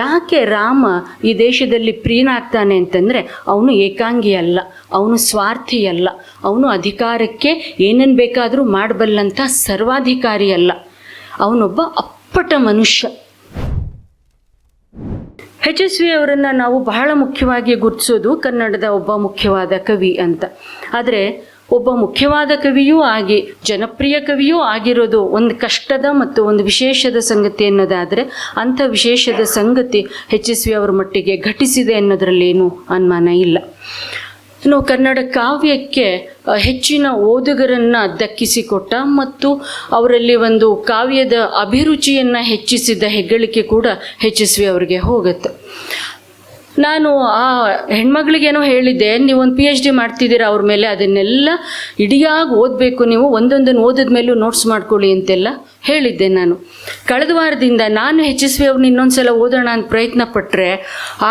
ಯಾಕೆ ರಾಮ ಈ ದೇಶದಲ್ಲಿ ಪ್ರಿಯನಾಗ್ತಾನೆ ಅಂತಂದರೆ ಅವನು ಏಕಾಂಗಿ ಅಲ್ಲ, ಅವನು ಸ್ವಾರ್ಥಿ ಅಲ್ಲ, ಅವನು ಅಧಿಕಾರಕ್ಕೆ ಏನೇನು ಬೇಕಾದರೂ ಮಾಡಬಲ್ಲಂಥ ಸರ್ವಾಧಿಕಾರಿ ಅಲ್ಲ. ಅವನೊಬ್ಬ ಅಪ್ಪಟ ಮನುಷ್ಯ. ಎಚ್ ಎಸ್ ವಿ ಅವರನ್ನು ನಾವು ಬಹಳ ಮುಖ್ಯವಾಗಿ ಗುರುತಿಸೋದು ಕನ್ನಡದ ಒಬ್ಬ ಮುಖ್ಯವಾದ ಕವಿ ಅಂತ. ಆದರೆ ಒಬ್ಬ ಮುಖ್ಯವಾದ ಕವಿಯೂ ಆಗಿ, ಜನಪ್ರಿಯ ಕವಿಯೂ ಆಗಿರೋದು ಒಂದು ಕಷ್ಟದ ಮತ್ತು ಒಂದು ವಿಶೇಷದ ಸಂಗತಿ ಅನ್ನೋದಾದರೆ, ಅಂಥ ವಿಶೇಷದ ಸಂಗತಿ ಎಚ್ ಎಸ್ ವಿ ಅವರ ಮಟ್ಟಿಗೆ ಘಟಿಸಿದೆ ಅನ್ನೋದರಲ್ಲೇನೂ ಅನುಮಾನ ಇಲ್ಲ. ಇನ್ನು ಕನ್ನಡ ಕಾವ್ಯಕ್ಕೆ ಹೆಚ್ಚಿನ ಓದುಗರನ್ನು ದಕ್ಕಿಸಿಕೊಟ್ಟ ಮತ್ತು ಅವರಲ್ಲಿ ಒಂದು ಕಾವ್ಯದ ಅಭಿರುಚಿಯನ್ನು ಹೆಚ್ಚಿಸಿದ ಹೆಗ್ಗಳಿಕೆ ಕೂಡ ಎಚ್ ಎಸ್ ವಿ ಅವರಿಗೆ ಹೋಗುತ್ತೆ. ನಾನು ಆ ಹೆಣ್ಮಗಳಿಗೇನೋ ಹೇಳಿದ್ದೆ ನೀವು ಒಂದು ಪಿ ಎಚ್ ಡಿ ಮಾಡ್ತಿದ್ದೀರಾ ಅವ್ರ ಮೇಲೆ, ಅದನ್ನೆಲ್ಲ ಇಡಿಯಾಗಿ ಓದಬೇಕು, ನೀವು ಒಂದೊಂದನ್ನು ಓದಿದ ಮೇಲೂ ನೋಟ್ಸ್ ಮಾಡ್ಕೊಳ್ಳಿ ಅಂತೆಲ್ಲ ಹೇಳಿದ್ದೆ ನಾನು. ಕಳೆದ ವಾರದಿಂದ ನಾನು ಹೆಚ್ ಎಸ್ ವಿ ಅವ್ರನ್ನ ಇನ್ನೊಂದು ಸಲ ಓದೋಣ ಅಂತ ಪ್ರಯತ್ನ ಪಟ್ಟರೆ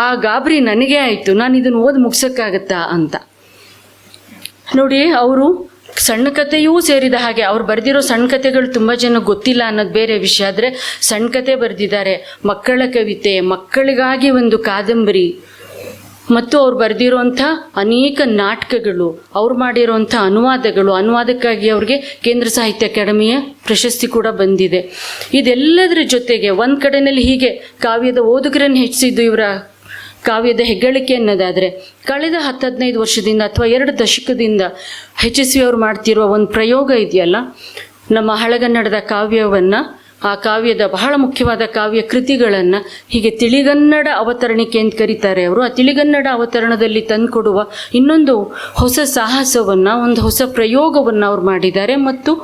ಆ ಗಾಬರಿ ನನಗೇ ಆಯಿತು, ನಾನು ಇದನ್ನು ಓದಿ ಮುಗ್ಸೋಕ್ಕಾಗತ್ತಾ ಅಂತ. ನೋಡಿ, ಅವರು ಸಣ್ಣ ಕಥೆಯೂ ಸೇರಿದ ಹಾಗೆ ಅವ್ರು ಬರೆದಿರೋ ಸಣ್ಣ ಕಥೆಗಳು ತುಂಬ ಜನ ಗೊತ್ತಿಲ್ಲ ಅನ್ನೋದು ಬೇರೆ ವಿಷಯ. ಆದರೆ ಸಣ್ಣ ಕಥೆ ಬರೆದಿದ್ದಾರೆ. ಮಕ್ಕಳ ಕವಿತೆ, ಮಕ್ಕಳಿಗಾಗಿ ಒಂದು ಕಾದಂಬರಿ. ಮತ್ತು ಅವ್ರು ಬರೆದಿರೋಂಥ ಅನೇಕ ನಾಟಕಗಳು, ಅವ್ರು ಮಾಡಿರೋಂಥ ಅನುವಾದಗಳು, ಅನುವಾದಕ್ಕಾಗಿ ಅವ್ರಿಗೆ ಕೇಂದ್ರ ಸಾಹಿತ್ಯ ಅಕಾಡೆಮಿಯ ಪ್ರಶಸ್ತಿ ಕೂಡ ಬಂದಿದೆ. ಇದೆಲ್ಲದರ ಜೊತೆಗೆ ಒಂದು ಕಡೆಯಲ್ಲಿ ಹೀಗೆ ಕಾವ್ಯದ ಓದುಗರನ್ನು ಹೆಚ್ಚಿಸಿದ್ದು ಇವರ ಕಾವ್ಯದ ಹೆಗ್ಗಳಿಕೆ ಅನ್ನೋದಾದರೆ, ಕಳೆದ ಹತ್ತು ಹದಿನೈದು ವರ್ಷದಿಂದ ಅಥವಾ ಎರಡು ದಶಕದಿಂದ ಎಚ್ ಎಸ್ ವಿ ಅವರು ಮಾಡ್ತಿರುವ ಒಂದು ಪ್ರಯೋಗ ಇದೆಯಲ್ಲ, ನಮ್ಮ ಹಳಗನ್ನಡದ ಕಾವ್ಯವನ್ನು, ಆ ಕಾವ್ಯದ ಬಹಳ ಮುಖ್ಯವಾದ ಕಾವ್ಯ ಕೃತಿಗಳನ್ನು ಹೀಗೆ ತಿಳಿಗನ್ನಡ ಅವತರಣಿಕೆ ಅಂತ ಕರೀತಾರೆ ಅವರು. ಆ ತಿಳಿಗನ್ನಡ ಅವತರಣದಲ್ಲಿ ತಂದುಕೊಡುವ ಇನ್ನೊಂದು ಹೊಸ ಸಾಹಸವನ್ನು, ಒಂದು ಹೊಸ ಪ್ರಯೋಗವನ್ನು ಅವ್ರು ಮಾಡಿದ್ದಾರೆ. ಮತ್ತು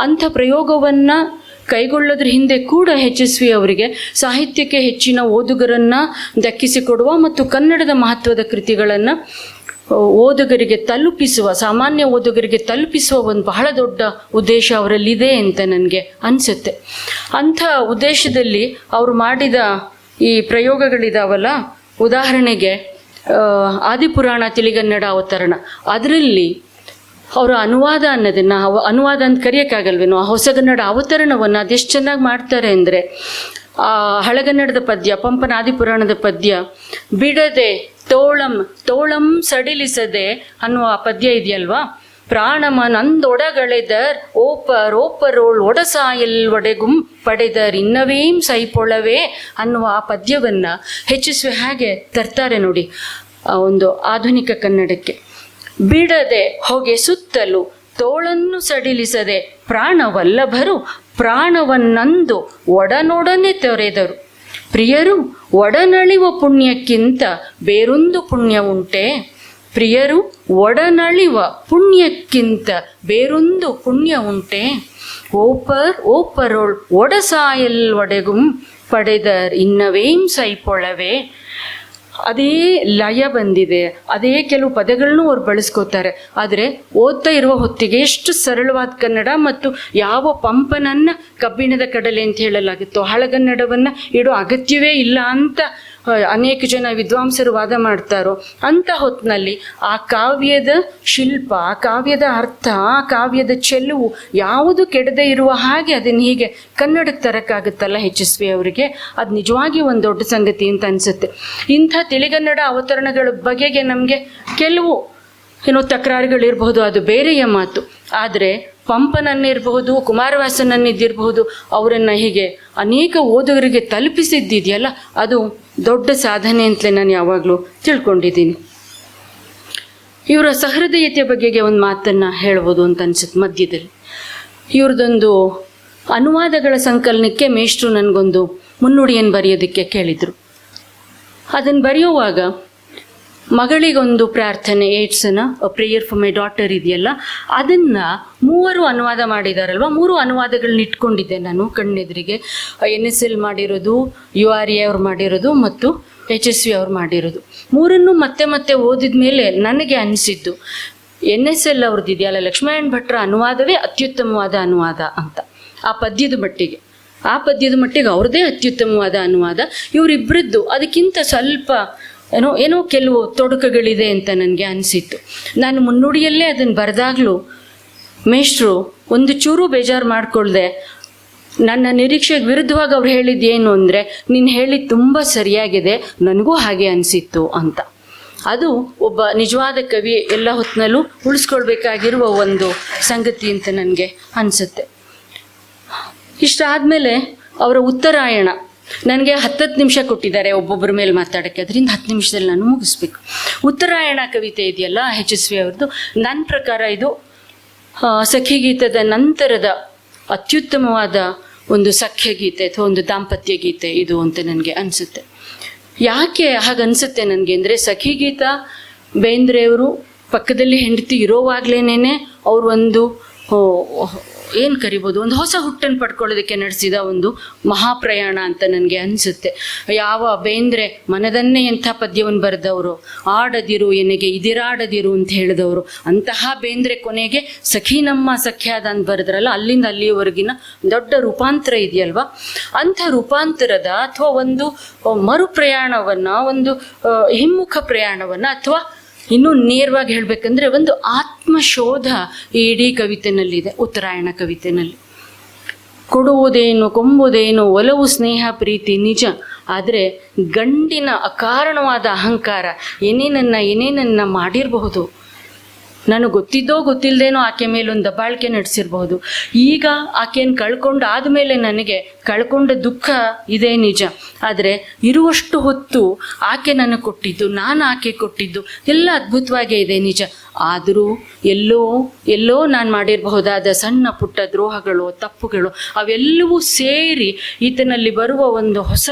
ಅಂಥ ಪ್ರಯೋಗವನ್ನು ಕೈಗೊಳ್ಳೋದ್ರ ಹಿಂದೆ ಕೂಡ ಎಚ್ ಎಸ್ ವಿ ಅವರಿಗೆ ಸಾಹಿತ್ಯಕ್ಕೆ ಹೆಚ್ಚಿನ ಓದುಗರನ್ನು ದಕ್ಕಿಸಿಕೊಡುವ ಮತ್ತು ಕನ್ನಡದ ಮಹತ್ವದ ಕೃತಿಗಳನ್ನು ಓದುಗರಿಗೆ ತಲುಪಿಸುವ, ಸಾಮಾನ್ಯ ಓದುಗರಿಗೆ ತಲುಪಿಸುವ ಒಂದು ಬಹಳ ದೊಡ್ಡ ಉದ್ದೇಶ ಅವರಲ್ಲಿದೆ ಅಂತ ನನಗೆ ಅನಿಸುತ್ತೆ. ಅಂಥ ಉದ್ದೇಶದಲ್ಲಿ ಅವರು ಮಾಡಿದ ಈ ಪ್ರಯೋಗಗಳಿದಾವಲ್ಲ? ಉದಾಹರಣೆಗೆ ಆದಿಪುರಾಣ ತಿಳಿಗನ್ನಡ ಅವತರಣ. ಅದರಲ್ಲಿ ಅವರ ಅನುವಾದ ಅನ್ನೋದನ್ನು ಅನುವಾದ ಅಂತ ಕರೆಯೋಕ್ಕಾಗಲ್ವೇನೋ, ಆ ಹೊಸಗನ್ನಡ ಅವತರಣವನ್ನು ಅದೆಷ್ಟು ಚೆನ್ನಾಗಿ ಮಾಡ್ತಾರೆ ಅಂದರೆ, ಆ ಹಳಗನ್ನಡದ ಪದ್ಯ ಪಂಪನ ಆದಿಪುರಾಣದ ಪದ್ಯ, ಬಿಡದೆ ತೋಳಂ ತೋಳಂ ಸಡಿಲಿಸದೆ ಅನ್ನುವ ಆ ಪದ್ಯ ಇದೆಯಲ್ವಾ? ಪ್ರಾಣಮ ನಂದೊಡಗಳೆದರ್ ಓಪರ್ ಓಪರೋಳ್ ಒಡಸಾಯಲ್ ಒಡೆಗುಂ ಪಡೆದರ್ ಇನ್ನವೇಂ ಸೈಪೊಳವೇ ಅನ್ನುವ ಆ ಪದ್ಯವನ್ನು ಹೆಚ್ಚಿಸುವ ಹಾಗೆ ತರ್ತಾರೆ ನೋಡಿ ಒಂದು ಆಧುನಿಕ ಕನ್ನಡಕ್ಕೆ. ಬಿಡದೆ ಹೊಗೆ ಸುತ್ತಲು ತೋಳನ್ನು ಸಡಿಲಿಸದೆ ಪ್ರಾಣವಲ್ಲಭರು ಪ್ರಾಣವನ್ನಂದು ಒಡನೊಡನೆ ತೊರೆದರು. ಪ್ರಿಯರು, ಒಡನಳಿವ ಪುಣ್ಯಕ್ಕಿಂತ ಬೇರೊಂದು ಪುಣ್ಯ ಉಂಟೆ? ಪ್ರಿಯರು, ಒಡನಳಿವ ಪುಣ್ಯಕ್ಕಿಂತ ಬೇರೊಂದು ಪುಣ್ಯ ಉಂಟೆ? ಓಪರ್, ಓಪರೋಳ್ ಒಡಸಾಯಲ್ ಒಡೆಗುಂ ಪಡೆದರ್ ಇನ್ನವೇಂ ಸೈಪೊಳವೆ? ಅದೇ ಲಯ ಬಂದಿದೆ. ಅದೇ ಕೆಲವು ಪದಗಳನ್ನು ಅವ್ರು ಬಳಸ್ಕೋತಾರೆ. ಆದರೆ ಓದ್ತಾ ಇರುವ ಹೊತ್ತಿಗೆ ಎಷ್ಟು ಸರಳವಾದ ಕನ್ನಡ ಮತ್ತು ಯಾವ ಪಂಪನನ್ನು ಕಬ್ಬಿಣದ ಕಡಲೆ ಅಂತ ಹೇಳಲಾಗಿತ್ತು, ಹಳಗನ್ನಡವನ್ನು ಇಡೋ ಅಗತ್ಯವೇ ಇಲ್ಲ ಅಂತ ಅನೇಕ ಜನ ವಿದ್ವಾಂಸರು ವಾದ ಮಾಡ್ತಾರೋ ಅಂಥ ಹೊತ್ತಿನಲ್ಲಿ ಆ ಕಾವ್ಯದ ಶಿಲ್ಪ, ಆ ಕಾವ್ಯದ ಅರ್ಥ, ಆ ಕಾವ್ಯದ ಚೆಲುವು ಯಾವುದು ಕೆಡದೆ ಇರುವ ಹಾಗೆ ಅದನ್ನು ಹೀಗೆ ಕನ್ನಡಕ್ಕೆ ತರಕ್ಕಾಗುತ್ತಲ್ಲ ವಿ ಅವರಿಗೆ, ಅದು ನಿಜವಾಗಿ ಒಂದು ದೊಡ್ಡ ಸಂಗತಿ ಅಂತ ಅನಿಸುತ್ತೆ. ಇಂಥ ತಿಳಿಗನ್ನಡ ಅವತರಣಗಳ ಬಗೆಗೆ ನಮಗೆ ಕೆಲವು ಏನೋ ತಕರಾರುಗಳಿರಬಹುದು ಅದು ಬೇರೆಯ ಮಾತು. ಆದರೆ ಪಂಪನನ್ನಿರಬಹುದು, ಕುಮಾರವ್ಯಾಸನನ್ನಿದ್ದಿರಬಹುದು, ಅವರನ್ನು ಹೀಗೆ ಅನೇಕ ಓದುಗರಿಗೆ ತಲುಪಿಸಿದ್ದಿದೆಯಲ್ಲ, ಅದು ದೊಡ್ಡ ಸಾಧನೆ ಅಂತಲೇ ನಾನು ಯಾವಾಗಲೂ ತಿಳ್ಕೊಂಡಿದ್ದೀನಿ. ಇವರ ಸಹೃದಯತೆಯ ಬಗೆಗೆ ಒಂದು ಮಾತನ್ನು ಹೇಳ್ಬೋದು ಅಂತ ಅನ್ಸುತ್ತೆ ಮಧ್ಯದಲ್ಲಿ. ಇವ್ರದ್ದೊಂದು ಅನುವಾದಗಳ ಸಂಕಲನಕ್ಕೆ ಮೇಷ್ಟ್ರು ನನಗೊಂದು ಮುನ್ನುಡಿಯನ್ನು ಬರೆಯೋದಕ್ಕೆ ಕೇಳಿದರು. ಅದನ್ನು ಬರೆಯುವಾಗ ಮಗಳಿಗೊಂದು ಪ್ರಾರ್ಥನೆ ಏಡ್ಸನ್ನು ಪ್ರೇಯರ್ ಫಾರ್ ಮೈ ಡಾಟರ್ ಇದೆಯಲ್ಲ, ಅದನ್ನು ಮೂವರು ಅನುವಾದ ಮಾಡಿದಾರಲ್ವ? ಮೂರು ಅನುವಾದಗಳನ್ನ ಇಟ್ಕೊಂಡಿದ್ದೆ ನಾನು ಕಣ್ಣೆದುರಿಗೆ. ಎನ್ ಎಸ್ ಎಲ್ ಮಾಡಿರೋದು, ಯು ಆರ್ ಎ ಅವ್ರು ಮಾಡಿರೋದು ಮತ್ತು ಎಚ್ ಎಸ್ ವಿ ಅವ್ರು ಮಾಡಿರೋದು. ಮೂರನ್ನು ಮತ್ತೆ ಮತ್ತೆ ಓದಿದ ಮೇಲೆ ನನಗೆ ಅನಿಸಿದ್ದು, ಎನ್ ಎಸ್ ಎಲ್ ಅವ್ರದ್ದು ಇದೆಯಲ್ಲ ಲಕ್ಷ್ಮೀನಾರಾಯಣ ಭಟ್ರ ಅನುವಾದವೇ ಅತ್ಯುತ್ತಮವಾದ ಅನುವಾದ ಅಂತ. ಆ ಪದ್ಯದ ಮಟ್ಟಿಗೆ. ಆ ಪದ್ಯದ ಮಟ್ಟಿಗೆ ಅವ್ರದ್ದೇ ಅತ್ಯುತ್ತಮವಾದ ಅನುವಾದ. ಇವರಿಬ್ಬರದ್ದು ಅದಕ್ಕಿಂತ ಸ್ವಲ್ಪ ಏನೋ ಏನೋ ಕೆಲವು ತೊಡಕುಗಳಿದೆ ಅಂತ ನನಗೆ ಅನಿಸಿತ್ತು. ನಾನು ಮುನ್ನುಡಿಯಲ್ಲೇ ಅದನ್ನು ಬರೆದಾಗಲೂ ಮೇಷ್ಟ್ರು ಒಂದು ಚೂರು ಬೇಜಾರು ಮಾಡಿಕೊಳ್ಳ್ದೆ ನನ್ನ ನಿರೀಕ್ಷೆಗೆ ವಿರುದ್ಧವಾಗಿ ಅವ್ರು ಹೇಳಿದ್ದೇನು ಅಂದರೆ, ನೀನು ಹೇಳಿದ್ದು ತುಂಬ ಸರಿಯಾಗಿದೆ, ನನಗೂ ಹಾಗೆ ಅನಿಸಿತ್ತು ಅಂತ. ಅದು ಒಬ್ಬ ನಿಜವಾದ ಕವಿ ಎಲ್ಲ ಹೊತ್ತಿನಲ್ಲೂ ಉಳಿಸ್ಕೊಳ್ಬೇಕಾಗಿರುವ ಒಂದು ಸಂಗತಿ ಅಂತ ನನಗೆ ಅನಿಸುತ್ತೆ. ಇಷ್ಟಾದಮೇಲೆ ಅವರ ಉತ್ತರಾಯಣ. ನನಗೆ ಹತ್ತತ್ತು ನಿಮಿಷ ಕೊಟ್ಟಿದ್ದಾರೆ ಒಬ್ಬೊಬ್ಬರ ಮೇಲೆ ಮಾತಾಡೋಕ್ಕೆ. ಅದರಿಂದ ಹತ್ತು ನಿಮಿಷದಲ್ಲಿ ನಾನು ಮುಗಿಸ್ಬೇಕು. ಉತ್ತರಾಯಣ ಕವಿತೆ ಇದೆಯಲ್ಲ ಎಚ್ ಎಸ್ ವಿ ಅವ್ರದ್ದು. ನನ್ನ ಪ್ರಕಾರ ಇದು ಸಖ್ಯಗೀತದ ನಂತರದ ಅತ್ಯುತ್ತಮವಾದ ಒಂದು ಸಖ್ಯ ಗೀತೆ ಅಥವಾ ಒಂದು ದಾಂಪತ್ಯ ಗೀತೆ ಇದು ಅಂತ ನನಗೆ ಅನಿಸುತ್ತೆ. ಯಾಕೆ ಹಾಗನ್ಸುತ್ತೆ ನನಗೆ ಅಂದರೆ, ಸಖಿಗೀತ ಬೇಂದ್ರೆಯವರು ಪಕ್ಕದಲ್ಲಿ ಹೆಂಡತಿ ಇರೋವಾಗ್ಲೇನೆ ಅವ್ರು ಒಂದು ಏನು ಕರಿಬೋದು? ಒಂದು ಹೊಸ ಹುಟ್ಟನ್ನು ಪಡ್ಕೊಳ್ಳೋದಕ್ಕೆ ನಡೆಸಿದ ಒಂದು ಮಹಾಪ್ರಯಾಣ ಅಂತ ನನಗೆ ಅನಿಸುತ್ತೆ. ಯಾವ ಬೇಂದ್ರೆ ಮನದನ್ನೇ ಎಂಥ ಪದ್ಯವನ್ನು ಬರೆದವರು? ಆಡದಿರು ಎನಗೆ ಇದಿರಾಡದಿರು ಅಂತ ಹೇಳಿದವರು. ಅಂತಹ ಬೇಂದ್ರೆ ಕೊನೆಗೆ ಸಖಿ ನಮ್ಮ ಸಖ್ಯಾದ ಅಂತ ಬರೆದ್ರಲ್ಲ, ಅಲ್ಲಿಂದ ಅಲ್ಲಿಯವರೆಗಿನ ದೊಡ್ಡ ರೂಪಾಂತರ ಇದೆಯಲ್ವಾ? ಅಂಥ ರೂಪಾಂತರದ ಅಥವಾ ಒಂದು ಮರು ಪ್ರಯಾಣವನ್ನು ಒಂದು ಹಿಮ್ಮುಖ ಪ್ರಯಾಣವನ್ನು ಅಥವಾ ಇನ್ನೂ ನೇರವಾಗಿ ಹೇಳಬೇಕಂದ್ರೆ ಒಂದು ಆತ್ಮಶೋಧ ಈ ಇಡೀ ಕವಿತೆನಲ್ಲಿದೆ, ಉತ್ತರಾಯಣ ಕವಿತೆನಲ್ಲಿ. ಕೊಡುವುದೇನು, ಕೊಂಬುದೇನು, ಒಲವು, ಸ್ನೇಹ, ಪ್ರೀತಿ, ನಿಜ. ಆದರೆ ಗಂಡಿನ ಅಕಾರಣವಾದ ಅಹಂಕಾರ ಏನೇನನ್ನ ಏನೇನನ್ನ ಮಾಡಿರಬಹುದು ನಾನು ಗೊತ್ತಿದ್ದೋ ಗೊತ್ತಿಲ್ಲದೇನೋ ಆಕೆ ಮೇಲೊಂದು ಒಂದು ನಡೆಸಿರ್ಬಹುದು. ಈಗ ಆಕೆಯನ್ನು ಕಳ್ಕೊಂಡು ಆದಮೇಲೆ ನನಗೆ ಕಳ್ಕೊಂಡ ದುಃಖ ಇದೆ ನಿಜ. ಆದರೆ ಇರುವಷ್ಟು ಹೊತ್ತು ಆಕೆ ನನಗೆ ಕೊಟ್ಟಿದ್ದು, ನಾನು ಆಕೆ ಕೊಟ್ಟಿದ್ದು, ಎಲ್ಲ ಅದ್ಭುತವಾಗೇ ಇದೆ ನಿಜ. ಆದರೂ ಎಲ್ಲೋ ಎಲ್ಲೋ ನಾನು ಮಾಡಿರಬಹುದಾದ ಸಣ್ಣ ಪುಟ್ಟ ದ್ರೋಹಗಳು, ತಪ್ಪುಗಳು, ಅವೆಲ್ಲವೂ ಸೇರಿ ಈತನಲ್ಲಿ ಬರುವ ಒಂದು ಹೊಸ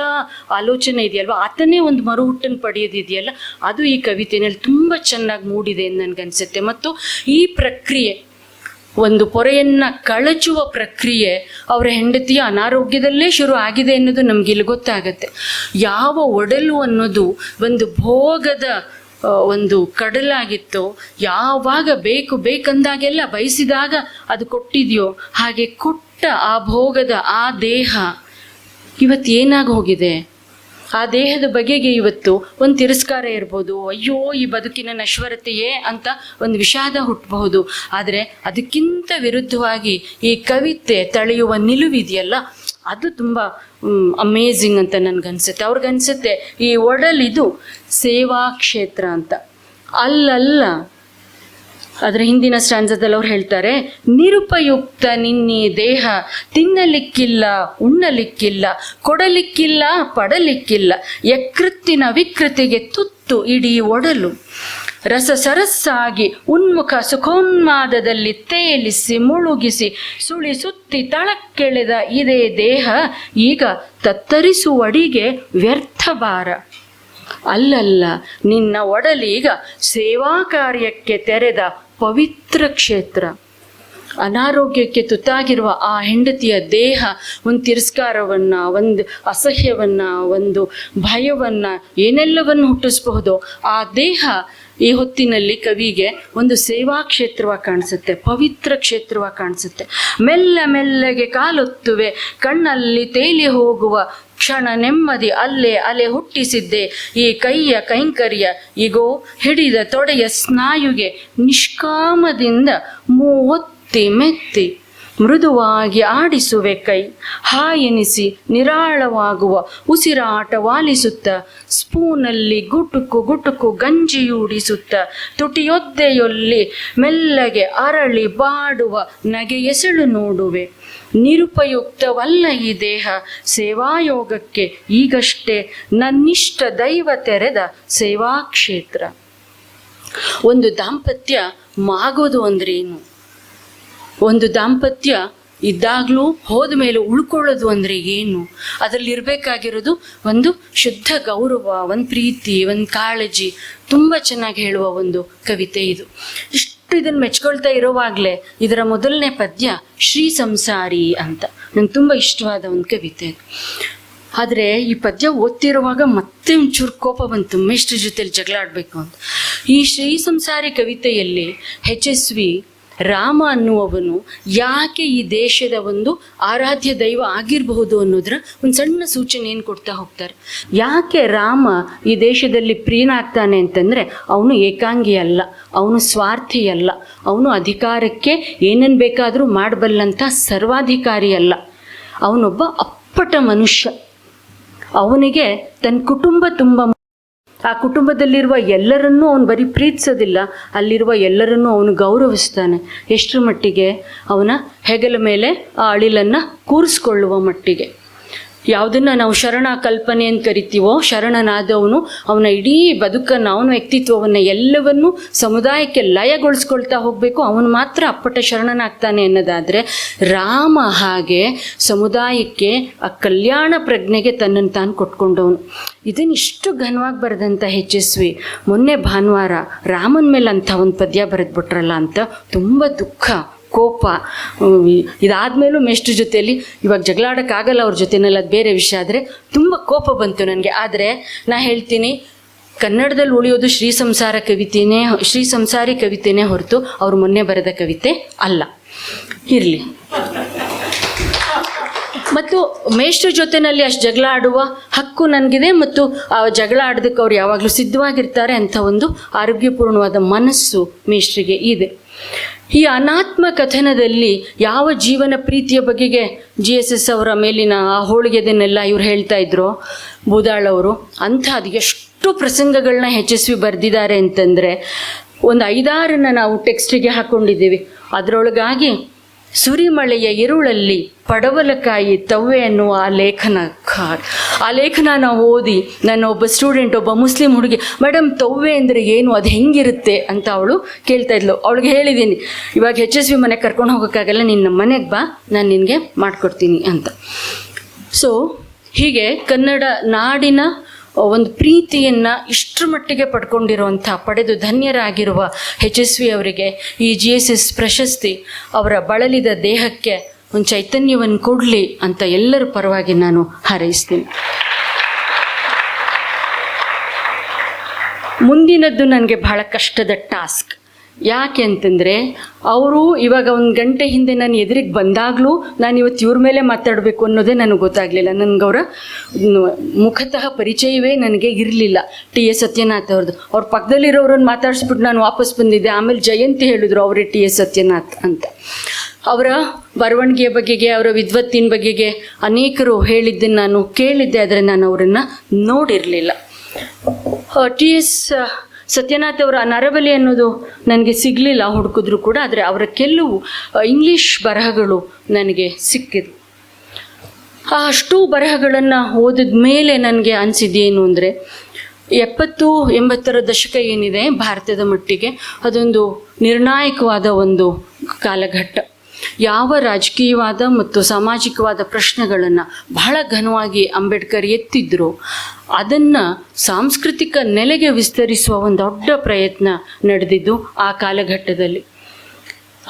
ಆಲೋಚನೆ ಇದೆಯಲ್ವ? ಆತನೇ ಒಂದು ಮರುಹುಟ್ಟನ್ನು ಪಡೆಯೋದಿದೆಯಲ್ಲ ಅದು ಈ ಕವಿತೆಯಲ್ಲಿ ತುಂಬ ಚೆನ್ನಾಗಿ ಮೂಡಿದೆ ಎಂದು ನನಗನ್ಸುತ್ತೆ. ಮತ್ತು ಈ ಪ್ರಕ್ರಿಯೆ, ಒಂದು ಪೊರೆಯನ್ನು ಕಳಚುವ ಪ್ರಕ್ರಿಯೆ ಅವರ ಹೆಂಡತಿಯ ಅನಾರೋಗ್ಯದಲ್ಲೇ ಶುರು ಆಗಿದೆ ಅನ್ನೋದು ನಮಗಿಲ್ಲಿ ಗೊತ್ತಾಗತ್ತೆ. ಯಾವ ಒಡಲು ಅನ್ನೋದು ಒಂದು ಭೋಗದ ಒಂದು ಕಡಲಾಗಿತ್ತು. ಯಾವಾಗ ಬೇಕು ಬೇಕಂದಾಗೆಲ್ಲ ಬಯಸಿದಾಗ ಅದು ಕೊಟ್ಟಿದೆಯೋ ಹಾಗೆ ಕೊಟ್ಟ ಆ ಭೋಗದ ಆ ದೇಹ ಇವತ್ತು ಏನಾಗಿ ಹೋಗಿದೆ? ಆ ದೇಹದ ಬಗೆಗೆ ಇವತ್ತು ಒಂದು ತಿರಸ್ಕಾರ ಇರ್ಬೋದು. ಅಯ್ಯೋ, ಈ ಬದುಕಿನ ನಶ್ವರತೆಯೇ ಅಂತ ಒಂದು ವಿಷಾದ ಹುಟ್ಟಬಹುದು. ಆದರೆ ಅದಕ್ಕಿಂತ ವಿರುದ್ಧವಾಗಿ ಈ ಕವಿತೆ ತಳೆಯುವ ನಿಲುವಿದೆಯಲ್ಲ? ಅದು ತುಂಬ ಅಮೇಝಿಂಗ್ ಅಂತ ನನಗನ್ಸುತ್ತೆ. ಅವ್ರಿಗನ್ಸುತ್ತೆ, ಈ ಒಡಲಿದು ಸೇವಾ ಕ್ಷೇತ್ರ ಅಂತ. ಅಲ್ಲಲ್ಲ, ಅದರ ಹಿಂದಿನ ಸ್ಟ್ರಾನ್ಸದಲ್ಲಿ ಅವ್ರು ಹೇಳ್ತಾರೆ, ನಿರುಪಯುಕ್ತ ನಿನ್ನಿ ದೇಹ ತಿನ್ನಲಿಕ್ಕಿಲ್ಲ, ಉಣ್ಣಲಿಕ್ಕಿಲ್ಲ, ಕೊಡಲಿಕ್ಕಿಲ್ಲ, ಪಡಲಿಕ್ಕಿಲ್ಲ, ಯಕೃತ್ತಿನ ವಿಕೃತಿಗೆ ತುತ್ತು ಇಡೀ ಒಡಲು. ರಸ ಸರಸ್ಸಾಗಿ ಉನ್ಮುಖ ಸುಖೋನ್ಮಾದದಲ್ಲಿ ತೇಲಿಸಿ ಮುಳುಗಿಸಿ ಸುಳಿ ಸುತ್ತಿ ತಳಕ್ಕೆಳೆದ ಇದೇ ದೇಹ ಈಗ ತತ್ತರಿಸುವಡಿಗೆ ವ್ಯರ್ಥ ಭಾರ. ಅಲ್ಲಲ್ಲ, ನಿನ್ನ ಒಡಲೀಗ ಸೇವಾ ಕಾರ್ಯಕ್ಕೆ ತೆರೆದ ಪವಿತ್ರ ಕ್ಷೇತ್ರ. ಅನಾರೋಗ್ಯಕ್ಕೆ ತುತ್ತಾಗಿರುವ ಆ ಹೆಂಡತಿಯ ದೇಹ ಒಂದು ತಿರಸ್ಕಾರವನ್ನು, ಒಂದು ಅಸಹ್ಯವನ್ನು, ಒಂದು ಭಯವನ್ನು ಏನೆಲ್ಲವನ್ನು ಹುಟ್ಟಿಸಬಹುದು, ಆ ದೇಹ ಈ ಹೊತ್ತಿನಲ್ಲಿ ಕವಿಗೆ ಒಂದು ಸೇವಾ ಕ್ಷೇತ್ರವಾಗಿ ಕಾಣಿಸುತ್ತೆ, ಪವಿತ್ರ ಕ್ಷೇತ್ರವ ಕಾಣಿಸುತ್ತೆ. ಮೆಲ್ಲ ಮೆಲ್ಲಗೆ ಕಾಲೊತ್ತುವೆ, ಕಣ್ಣಲ್ಲಿ ತೇಲಿ ಹೋಗುವ ಕ್ಷಣ ನೆಮ್ಮದಿ ಅಲ್ಲೇ ಅಲೆ ಹುಟ್ಟಿಸಿದ್ದೆ. ಈ ಕೈಯ ಕೈಂಕರ್ಯ ಈಗೋ ಹಿಡಿದ ತೊಡೆಯ ಸ್ನಾಯುಗೆ ನಿಷ್ಕಾಮದಿಂದ ಮೂವತ್ತಿ ಮೆತ್ತಿ. ಮೃದುವಾಗಿ ಆಡಿಸುವೆ ಕೈ. ಹಾಯೆನಿಸಿ ನಿರಾಳವಾಗುವ ಉಸಿರಾಟ ವಾಲಿಸುತ್ತ, ಸ್ಪೂನಲ್ಲಿ ಗುಟುಕು ಗುಟುಕು ಗಂಜಿಯೂಡಿಸುತ್ತ ತುಟಿಯೊದ್ದೆಯೊಲ್ಲಿ ಮೆಲ್ಲಗೆ ಅರಳಿ ಬಾಡುವ ನಗೆ ಎಸಳು ನೋಡುವೆ. ನಿರುಪಯುಕ್ತವಲ್ಲ ಈ ದೇಹ, ಸೇವಾಯೋಗಕ್ಕೆ ಈಗಷ್ಟೇ ನನ್ನಿಷ್ಟ ದೈವ ತೆರೆದ ಸೇವಾ ಕ್ಷೇತ್ರ ಒಂದು ದಾಂಪತ್ಯ ಮಾಗೋದು ಅಂದ್ರೇನು ಒಂದು ದಾಂಪತ್ಯ ಇದ್ದಾಗಲೂ ಹೋದ ಮೇಲೆ ಉಳ್ಕೊಳ್ಳೋದು ಅಂದರೆ ಏನು? ಅದರಲ್ಲಿ ಇರಬೇಕಾಗಿರೋದು ಒಂದು ಶುದ್ಧ ಗೌರವ, ಒಂದು ಪ್ರೀತಿ, ಒಂದು ಕಾಳಜಿ. ತುಂಬ ಚೆನ್ನಾಗಿ ಹೇಳುವ ಒಂದು ಕವಿತೆ ಇದು. ಇಷ್ಟು ಇದನ್ನು ಮೆಚ್ಕೊಳ್ತಾ ಇರೋವಾಗಲೇ ಇದರ ಮೊದಲನೇ ಪದ್ಯ ಶ್ರೀ ಸಂಸಾರಿ ಅಂತ. ನಂಗೆ ತುಂಬ ಇಷ್ಟವಾದ ಒಂದು ಕವಿತೆ ಆದರೆ ಈ ಪದ್ಯ ಓದ್ತಿರುವಾಗ ಮತ್ತೆ ಒಂಚೂರು ಕೋಪ ಬಂತು. ಮೇಷ್ಟ್ರ ಜೊತೆಲಿ ಜಗಳ ಆಡಬೇಕು ಅಂತ. ಈ ಶ್ರೀ ಸಂಸಾರಿ ಕವಿತೆಯಲ್ಲಿ ಹೆಚ್ ಎಸ್ ವಿ ರಾಮ ಅನ್ನುವವನು ಯಾಕೆ ಈ ದೇಶದ ಒಂದು ಆರಾಧ್ಯ ದೈವ ಆಗಿರಬಹುದು ಅನ್ನೋದ್ರ ಒಂದು ಸಣ್ಣ ಸೂಚನೆ ಏನು ಕೊಡ್ತಾ ಹೋಗ್ತಾರೆ? ಯಾಕೆ ರಾಮ ಈ ದೇಶದಲ್ಲಿ ಪ್ರಿಯನಾಗ್ತಾನೆ ಅಂತಂದರೆ ಅವನು ಏಕಾಂಗಿ ಅಲ್ಲ, ಅವನು ಸ್ವಾರ್ಥಿ ಅಲ್ಲ, ಅವನು ಅಧಿಕಾರಕ್ಕೆ ಏನೇನು ಬೇಕಾದರೂ ಮಾಡಬಲ್ಲಂಥ ಸರ್ವಾಧಿಕಾರಿ ಅಲ್ಲ. ಅವನೊಬ್ಬ ಅಪ್ಪಟ ಮನುಷ್ಯ. ಅವನಿಗೆ ತನ್ನ ಕುಟುಂಬ ತುಂಬ ಆ ಕುಟುಂಬದಲ್ಲಿರುವ ಎಲ್ಲರನ್ನೂ ಅವನು ಬರೀ ಪ್ರೀತಿಸೋದಿಲ್ಲ, ಅಲ್ಲಿರುವ ಎಲ್ಲರನ್ನೂ ಅವನು ಗೌರವಿಸ್ತಾನೆ. ಎಷ್ಟರ ಮಟ್ಟಿಗೆ? ಅವನ ಹೆಗಲ ಮೇಲೆ ಆ ಅಳಿಲನ್ನು ಕೂರಿಸ್ಕೊಳ್ಳುವ ಮಟ್ಟಿಗೆ. ಯಾವುದನ್ನು ನಾವು ಶರಣ ಕಲ್ಪನೆ ಅಂತ ಕರಿತೀವೋ, ಶರಣನಾದವನು ಅವನ ಇಡೀ ಬದುಕನ್ನು, ಅವನ ವ್ಯಕ್ತಿತ್ವವನ್ನು ಎಲ್ಲವನ್ನೂ ಸಮುದಾಯಕ್ಕೆ ಲಯಗೊಳಿಸ್ಕೊಳ್ತಾ ಹೋಗಬೇಕು. ಅವನು ಮಾತ್ರ ಅಪ್ಪಟ ಶರಣನಾಗ್ತಾನೆ ಅನ್ನೋದಾದರೆ, ರಾಮ ಹಾಗೆ ಸಮುದಾಯಕ್ಕೆ ಆ ಕಲ್ಯಾಣ ಪ್ರಜ್ಞೆಗೆ ತನ್ನನ್ನು ತಾನು ಕೊಟ್ಕೊಂಡವನು. ಇದನ್ನು ಇಷ್ಟು ಘನವಾಗಿ ಬರೆದಂಥ ಯಶಸ್ವಿ ಮೊನ್ನೆ ಭಾನುವಾರ ರಾಮನ ಮೇಲೆ ಅಂಥ ಒಂದು ಪದ್ಯ ಬರೆದ್ಬಿಟ್ರಲ್ಲ ಅಂತ ತುಂಬ ದುಃಖ. ಕೋಪ ಇದಾದಮೇಲೂ ಮೇಷ್ಟ್ರ ಜೊತೆಯಲ್ಲಿ ಇವಾಗ ಜಗಳಾಡೋಕ್ಕಾಗಲ್ಲ ಅವ್ರ ಜೊತೆನಲ್ಲಿ, ಅದು ಬೇರೆ ವಿಷಯ. ಆದರೆ ತುಂಬ ಕೋಪ ಬಂತು ನನಗೆ. ಆದರೆ ನಾ ಹೇಳ್ತೀನಿ, ಕನ್ನಡದಲ್ಲಿ ಉಳಿಯೋದು ಶ್ರೀ ಸಂಸಾರ ಕವಿತೆಯೇ ಶ್ರೀ ಸಂಸಾರಿ ಕವಿತೆಯೇ ಹೊರತು ಅವ್ರು ಮೊನ್ನೆ ಬರೆದ ಕವಿತೆ ಅಲ್ಲ. ಇರಲಿ. ಮತ್ತು ಮೇಷ್ಟ್ರ ಜೊತೆನಲ್ಲಿ ಅಷ್ಟು ಜಗಳ ಆಡುವ ಹಕ್ಕು ನನಗಿದೆ ಮತ್ತು ಆ ಜಗಳ ಆಡೋದಕ್ಕೆ ಅವ್ರು ಯಾವಾಗಲೂ ಸಿದ್ಧವಾಗಿರ್ತಾರೆ ಅಂತ ಒಂದು ಆರೋಗ್ಯಪೂರ್ಣವಾದ ಮನಸ್ಸು ಮೇಷ್ಟ್ರಿಗೆ ಇದೆ. ಈ ಅನಾತ್ಮ ಕಥನದಲ್ಲಿ ಯಾವ ಜೀವನ ಪ್ರೀತಿಯ ಬಗೆಗೆ ಜಿ ಎಸ್ ಎಸ್ ಅವರ ಮೇಲಿನ ಆ ಹೋಳಿಗೆದನ್ನೆಲ್ಲ ಇವ್ರು ಹೇಳ್ತಾ ಇದ್ರು ಬೂದಾಳವರು ಅಂಥ ಅದು ಎಷ್ಟು ಪ್ರಸಂಗಗಳನ್ನ ಯಶಸ್ವಿ ಬರೆದಿದ್ದಾರೆ ಅಂತಂದರೆ, ಒಂದು ಐದಾರನ್ನ ನಾವು ಟೆಕ್ಸ್ಟಿಗೆ ಹಾಕ್ಕೊಂಡಿದ್ದೀವಿ ಅದರೊಳಗಾಗಿ ಸುರಿಮಳೆಯ ಇರುಳಲ್ಲಿ ಪಡವಲಕಾಯಿ ತವ್ವೆ ಅನ್ನುವ ಆ ಲೇಖನ ಆ ಲೇಖನ ನಾವು ಓದಿ ನನ್ನ ಒಬ್ಬ ಸ್ಟೂಡೆಂಟ್ ಒಬ್ಬ ಮುಸ್ಲಿಂ ಹುಡುಗಿ ಮೇಡಮ್ ತವ್ವೆ ಅಂದರೆ ಏನು? ಅದು ಹೆಂಗಿರುತ್ತೆ? ಅಂತ ಅವಳು ಕೇಳ್ತಾ ಇದ್ಲು. ಅವಳಿಗೆ ಹೇಳಿದ್ದೀನಿ ಇವಾಗ ಎಚ್ ಎಸ್ ವಿ ಮನೆಗೆ ಕರ್ಕೊಂಡು ಹೋಗೋಕ್ಕಾಗಲ್ಲ, ನಿನ್ನ ಮನೆಗೆ ಬಾ, ನಾನು ನಿನಗೆ ಮಾಡಿಕೊಡ್ತೀನಿ ಅಂತ. ಸೊ ಹೀಗೆ ಕನ್ನಡ ನಾಡಿನ ಒಂದು ಪ್ರೀತಿಯನ್ನು ಇಷ್ಟರ ಮಟ್ಟಿಗೆ ಪಡ್ಕೊಂಡಿರುವಂಥ, ಪಡೆದು ಧನ್ಯರಾಗಿರುವ ಯಶಸ್ವಿ ಅವರಿಗೆ, ಈ ಜಿ ಎಸ್ ಎಸ್ ಪ್ರಶಸ್ತಿ, ಅವರ ಬಳಲಿದ ದೇಹಕ್ಕೆ ಒಂದು ಚೈತನ್ಯವನ್ನು ಕೊಡಲಿ ಅಂತ ಎಲ್ಲರ ಪರವಾಗಿ ನಾನು ಹಾರೈಸ್ತೀನಿ. ಮುಂದಿನದ್ದು ನನಗೆ ಬಹಳ ಕಷ್ಟದ ಟಾಸ್ಕ್. ಯಾಕೆ ಅಂತಂದರೆ ಅವರು ಇವಾಗ ಒಂದು ಗಂಟೆ ಹಿಂದೆ ನಾನು ಎದುರಿಗೆ ಬಂದಾಗಲೂ ನಾನು ಇವತ್ತು ಇವ್ರ ಮೇಲೆ ಮಾತಾಡಬೇಕು ಅನ್ನೋದೇ ನನಗೆ ಗೊತ್ತಾಗಲಿಲ್ಲ. ನನಗೆ ಅವರ ಮುಖತಃ ಪರಿಚಯವೇ ನನಗೆ ಇರಲಿಲ್ಲ. ಟಿ ಎಸ್ ಸತ್ಯನಾಥ್ ಅವ್ರದ್ದು ಅವ್ರ ಪಕ್ಕದಲ್ಲಿರೋರನ್ನ ಮಾತಾಡಿಸ್ಬಿಟ್ಟು ನಾನು ವಾಪಸ್ ಬಂದಿದ್ದೆ. ಆಮೇಲೆ ಜಯಂತಿ ಹೇಳಿದ್ರು ಅವರೇ ಟಿ ಎಸ್ ಸತ್ಯನಾಥ್ ಅಂತ. ಅವರ ಬರವಣಿಗೆಯ ಬಗೆಗೆ, ಅವರ ವಿದ್ವತ್ತಿನ ಬಗೆಗೆ ಅನೇಕರು ಹೇಳಿದ್ದನ್ನು ನಾನು ಕೇಳಿದ್ದೆ, ಆದರೆ ನಾನು ಅವರನ್ನು ನೋಡಿರಲಿಲ್ಲ. ಟಿ ಎಸ್ ಸತ್ಯನಾಥ್ ಅವರ ನರಬಲಿ ಅನ್ನೋದು ನನಗೆ ಸಿಗಲಿಲ್ಲ ಹುಡುಕಿದ್ರು ಕೂಡ, ಆದರೆ ಅವರ ಕೆಲವು ಇಂಗ್ಲೀಷ್ ಬರಹಗಳು ನನಗೆ ಸಿಕ್ಕಿದ್ವು ಆ ಅಷ್ಟೂ ಬರಹಗಳನ್ನು ಓದಿದ ಮೇಲೆ ನನಗೆ ಅನಿಸಿದ್ದೇನು ಅಂದರೆ, ಎಪ್ಪತ್ತು ಎಂಬತ್ತರ ದಶಕ ಏನಿದೆ ಭಾರತದ ಮಟ್ಟಿಗೆ, ಅದೊಂದು ನಿರ್ಣಾಯಕವಾದ ಒಂದು ಕಾಲಘಟ್ಟ. ಯಾವ ರಾಜಕೀಯವಾದ ಮತ್ತು ಸಾಮಾಜಿಕವಾದ ಪ್ರಶ್ನೆಗಳನ್ನು ಬಹಳ ಘನವಾಗಿ ಅಂಬೇಡ್ಕರ್ ಎತ್ತಿದ್ರು, ಅದನ್ನು ಸಾಂಸ್ಕೃತಿಕ ನೆಲೆಗೆ ವಿಸ್ತರಿಸುವ ಒಂದು ದೊಡ್ಡ ಪ್ರಯತ್ನ ನಡೆದಿದ್ದು ಆ ಕಾಲಘಟ್ಟದಲ್ಲಿ.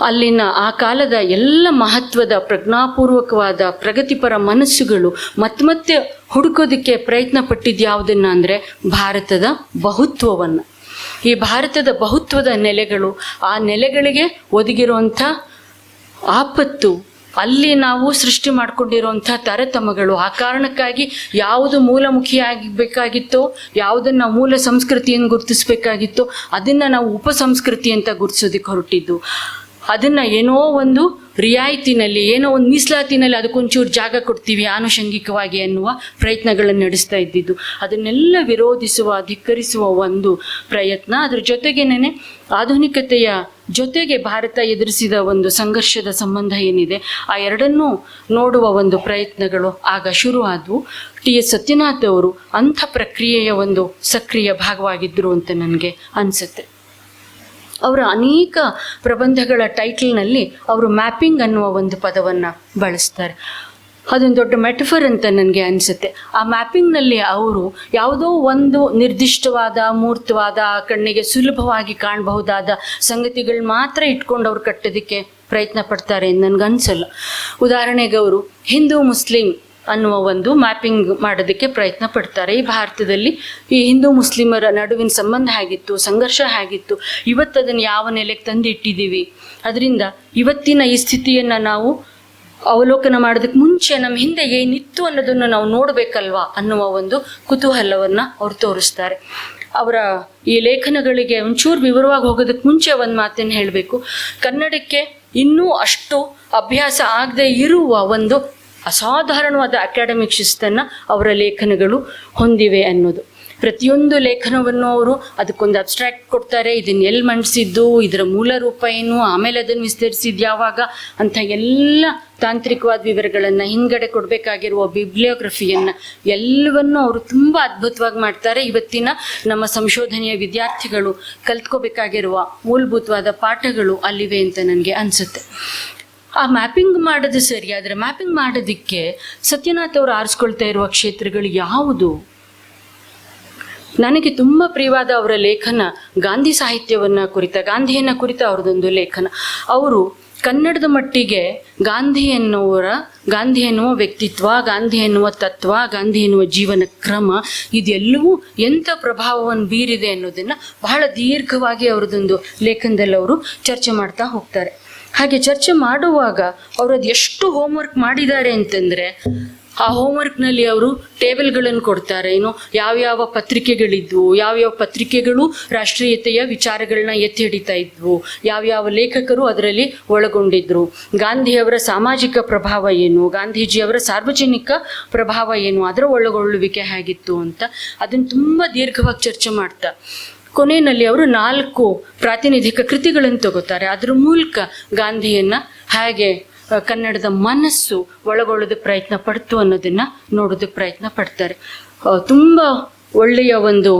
ಅಲ್ಲಿನ ಆ ಕಾಲದ ಎಲ್ಲ ಮಹತ್ವದ ಪ್ರಜ್ಞಾಪೂರ್ವಕವಾದ ಪ್ರಗತಿಪರ ಮನಸ್ಸುಗಳು ಮತ್ತೆ ಹುಡುಕೋದಕ್ಕೆ ಪ್ರಯತ್ನ ಪಟ್ಟಿದ್ದು ಯಾವುದನ್ನು ಅಂದರೆ ಭಾರತದ ಬಹುತ್ವವನ್ನು. ಈ ಭಾರತದ ಬಹುತ್ವದ ನೆಲೆಗಳು ಆ ನೆಲೆಗಳಿಗೆ ಒದಗಿರುವಂಥ ಆಪತ್ತು. ಅಲ್ಲಿ ನಾವು ಸೃಷ್ಟಿ ಮಾಡಿಕೊಂಡಿರುವಂಥ ತರತಮಗಳು ಆ ಕಾರಣಕ್ಕಾಗಿ ಯಾವುದು ಮೂಲಮುಖಿಯಾಗಬೇಕಾಗಿತ್ತೋ, ಯಾವುದನ್ನು ಮೂಲ ಸಂಸ್ಕೃತಿಯನ್ನು ಗುರುತಿಸಬೇಕಾಗಿತ್ತೋ, ಅದನ್ನು ನಾವು ಉಪಸಂಸ್ಕೃತಿ ಅಂತ ಗುರುತಿಸೋದಕ್ಕೆ ಹೊರಟಿದ್ದು. ಅದನ್ನು ಏನೋ ಒಂದು ರಿಯಾಯಿತಿನಲ್ಲಿ, ಏನೋ ಒಂದು ಮೀಸಲಾತಿನಲ್ಲಿ ಅದಕ್ಕೊಂಚೂರು ಜಾಗ ಕೊಡ್ತೀವಿ ಆನುಷಂಗಿಕವಾಗಿ ಅನ್ನುವ ಪ್ರಯತ್ನಗಳನ್ನು ನಡೆಸ್ತಾ ಇದ್ದಿದ್ದು. ಅದನ್ನೆಲ್ಲ ವಿರೋಧಿಸುವ ಧಿಕ್ಕರಿಸುವ ಒಂದು ಪ್ರಯತ್ನ. ಅದ್ರ ಜೊತೆಗೇನೆ ಆಧುನಿಕತೆಯ ಜೊತೆಗೆ ಭಾರತ ಎದುರಿಸಿದ ಒಂದು ಸಂಘರ್ಷದ ಸಂಬಂಧ ಏನಿದೆ, ಆ ಎರಡನ್ನೂ ನೋಡುವ ಒಂದು ಪ್ರಯತ್ನಗಳು ಆಗ ಶುರುವಾದವು ಟಿ ಎಸ್ ಸತ್ಯನಾಥ್ ಅವರು ಅಂಥ ಪ್ರಕ್ರಿಯೆಯ ಒಂದು ಸಕ್ರಿಯ ಭಾಗವಾಗಿದ್ದರು ಅಂತ ನನಗೆ ಅನಿಸುತ್ತೆ. ಅವರ ಅನೇಕ ಪ್ರಬಂಧಗಳ ಟೈಟಲ್ನಲ್ಲಿ ಅವರು ಮ್ಯಾಪಿಂಗ್ ಅನ್ನುವ ಒಂದು ಪದವನ್ನು ಬಳಸ್ತಾರೆ. ಅದೊಂದು ದೊಡ್ಡ ಮೆಟಫರ್ ಅಂತ ನನಗೆ ಅನಿಸುತ್ತೆ. ಆ ಮ್ಯಾಪಿಂಗ್ನಲ್ಲಿ ಅವರು ಯಾವುದೋ ಒಂದು ನಿರ್ದಿಷ್ಟವಾದ ಮೂರ್ತವಾದ ಕಣ್ಣಿಗೆ ಸುಲಭವಾಗಿ ಕಾಣಬಹುದಾದ ಸಂಗತಿಗಳು ಮಾತ್ರ ಇಟ್ಕೊಂಡು ಅವ್ರು ಕಟ್ಟೋದಕ್ಕೆ ಪ್ರಯತ್ನ ಪಡ್ತಾರೆ ನನಗನ್ಸಲ್ಲ ಉದಾಹರಣೆಗೆ ಅವರು ಹಿಂದೂ, ಮುಸ್ಲಿಂ ಅನ್ನುವ ಒಂದು ಮ್ಯಾಪಿಂಗ್ ಮಾಡೋದಕ್ಕೆ ಪ್ರಯತ್ನ ಪಡ್ತಾರೆ. ಈ ಭಾರತದಲ್ಲಿ ಈ ಹಿಂದೂ ಮುಸ್ಲಿಮರ ನಡುವಿನ ಸಂಬಂಧ ಹೇಗಿತ್ತು, ಸಂಘರ್ಷ ಹೇಗಿತ್ತು, ಇವತ್ತು ಅದನ್ನು ಯಾವ ನೆಲೆಗೆ ತಂದಿಟ್ಟಿದ್ದೀವಿ, ಅದರಿಂದ ಇವತ್ತಿನ ಈ ಸ್ಥಿತಿಯನ್ನು ನಾವು ಅವಲೋಕನ ಮಾಡೋದಕ್ಕೆ ಮುಂಚೆ ನಮ್ಮ ಹಿಂದೆ ಏನಿತ್ತು ಅನ್ನೋದನ್ನು ನಾವು ನೋಡಬೇಕಲ್ವಾ ಅನ್ನುವ ಒಂದು ಕುತೂಹಲವನ್ನು ಅವ್ರು ತೋರಿಸ್ತಾರೆ. ಅವರ ಈ ಲೇಖನಗಳಿಗೆ ಒಂಚೂರು ವಿವರವಾಗಿ ಹೋಗೋದಕ್ಕೆ ಮುಂಚೆ ಒಂದು ಮಾತನ್ನು ಹೇಳಬೇಕು. ಕನ್ನಡಕ್ಕೆ ಇನ್ನೂ ಅಷ್ಟು ಅಭ್ಯಾಸ ಆಗದೆ ಇರುವ ಒಂದು ಅಸಾಧಾರಣವಾದ ಅಕಾಡೆಮಿಕ್ ಶಿಸ್ತನ್ನು ಅವರ ಲೇಖನಗಳು ಹೊಂದಿವೆ ಅನ್ನೋದು. ಪ್ರತಿಯೊಂದು ಲೇಖನವನ್ನು ಅವರು ಅದಕ್ಕೊಂದು ಅಬ್ಸ್ಟ್ರಾಕ್ಟ್ ಕೊಡ್ತಾರೆ ಇದನ್ನ ಎಲ್ಲಿ ಮಂಡಿಸಿದ್ದು, ಇದರ ಮೂಲ ರೂಪ ಏನು, ಆಮೇಲೆ ಅದನ್ನು ವಿಸ್ತರಿಸಿದ್ದು ಯಾವಾಗ ಅಂತ ಎಲ್ಲ ತಾಂತ್ರಿಕವಾದ ವಿವರಗಳನ್ನು ಹಿಂದ್ಗಡೆ ಕೊಡಬೇಕಾಗಿರುವ ಬಿಬ್ಲಿಯೋಗ್ರಫಿಯನ್ನು ಎಲ್ಲವನ್ನು ಅವರು ತುಂಬ ಅದ್ಭುತವಾಗಿ ಮಾಡ್ತಾರೆ. ಇವತ್ತಿನ ನಮ್ಮ ಸಂಶೋಧನೆಯ ವಿದ್ಯಾರ್ಥಿಗಳು ಕಲ್ತ್ಕೋಬೇಕಾಗಿರುವ ಮೂಲಭೂತವಾದ ಪಾಠಗಳು ಅಲ್ಲಿವೆ ಅಂತ ನನಗೆ ಅನಿಸುತ್ತೆ. ಆ ಮ್ಯಾಪಿಂಗ್ ಮಾಡೋದು ಸರಿ, ಆದರೆ ಮ್ಯಾಪಿಂಗ್ ಮಾಡೋದಕ್ಕೆ ಸತ್ಯನಾಥ್ ಅವರು ಆರಿಸ್ಕೊಳ್ತಾ ಇರುವ ಕ್ಷೇತ್ರಗಳು ಯಾವುದು? ನನಗೆ ತುಂಬ ಪ್ರಿಯವಾದ ಅವರ ಲೇಖನ ಗಾಂಧಿ ಸಾಹಿತ್ಯವನ್ನು ಕುರಿತ, ಗಾಂಧಿಯನ್ನ ಕುರಿತ ಅವರದೊಂದು ಲೇಖನ. ಅವರು ಕನ್ನಡದ ಮಟ್ಟಿಗೆ ಗಾಂಧಿ ಎನ್ನುವರ, ಗಾಂಧಿ ಎನ್ನುವ ವ್ಯಕ್ತಿತ್ವ, ಗಾಂಧಿ ಎನ್ನುವ ತತ್ವ, ಗಾಂಧಿ ಎನ್ನುವ ಜೀವನ ಕ್ರಮ, ಇದೆಲ್ಲವೂ ಎಂಥ ಪ್ರಭಾವವನ್ನು ಬೀರಿದೆ ಅನ್ನೋದನ್ನು ಬಹಳ ದೀರ್ಘವಾಗಿ ಅವರದೊಂದು ಲೇಖನದಲ್ಲಿ ಅವರು ಚರ್ಚೆ ಮಾಡ್ತಾ ಹೋಗ್ತಾರೆ. ಹಾಗೆ ಚರ್ಚೆ ಮಾಡುವಾಗ ಅವರು ಅದು ಎಷ್ಟು ಹೋಮ್ವರ್ಕ್ ಮಾಡಿದ್ದಾರೆ ಅಂತಂದರೆ ಆ ಹೋಮ್ವರ್ಕ್ನಲ್ಲಿ ಅವರು ಟೇಬಲ್ಗಳನ್ನು ಕೊಡ್ತಾರೆ. ಏನು, ಯಾವ್ಯಾವ ಪತ್ರಿಕೆಗಳಿದ್ವು, ಯಾವ್ಯಾವ ಪತ್ರಿಕೆಗಳು ರಾಷ್ಟ್ರೀಯತೆಯ ವಿಚಾರಗಳನ್ನ ಎತ್ತಿ ಹಿಡಿತಾ ಇದ್ವು, ಯಾವ್ಯಾವ ಲೇಖಕರು ಅದರಲ್ಲಿ ಒಳಗೊಂಡಿದ್ರು, ಗಾಂಧಿಯವರ ಸಾಮಾಜಿಕ ಪ್ರಭಾವ ಏನು, ಗಾಂಧೀಜಿಯವರ ಸಾರ್ವಜನಿಕ ಪ್ರಭಾವ ಏನು, ಅದರ ಒಳಗೊಳ್ಳುವಿಕೆ ಹೇಗಿತ್ತು ಅಂತ ಅದನ್ನು ತುಂಬ ದೀರ್ಘವಾಗಿ ಚರ್ಚೆ ಮಾಡ್ತಾ. ಕೊನೆಯಲ್ಲಿ ಅವರು ನಾಲ್ಕು ಪ್ರಾತಿನಿಧಿಕ ಕೃತಿಗಳನ್ನು ತಗೋತಾರೆ. ಅದ್ರ ಮೂಲಕ ಗಾಂಧಿಯನ್ನ ಹಾಗೆ ಕನ್ನಡದ ಮನಸ್ಸು ಒಳಗೊಳ್ಳೋದು ಪ್ರಯತ್ನ ಪಡ್ತು ಅನ್ನೋದನ್ನ ನೋಡೋದಕ್ಕೆ ಪ್ರಯತ್ನ ಪಡ್ತಾರೆ. ತುಂಬ ಒಳ್ಳೆಯ ಒಂದು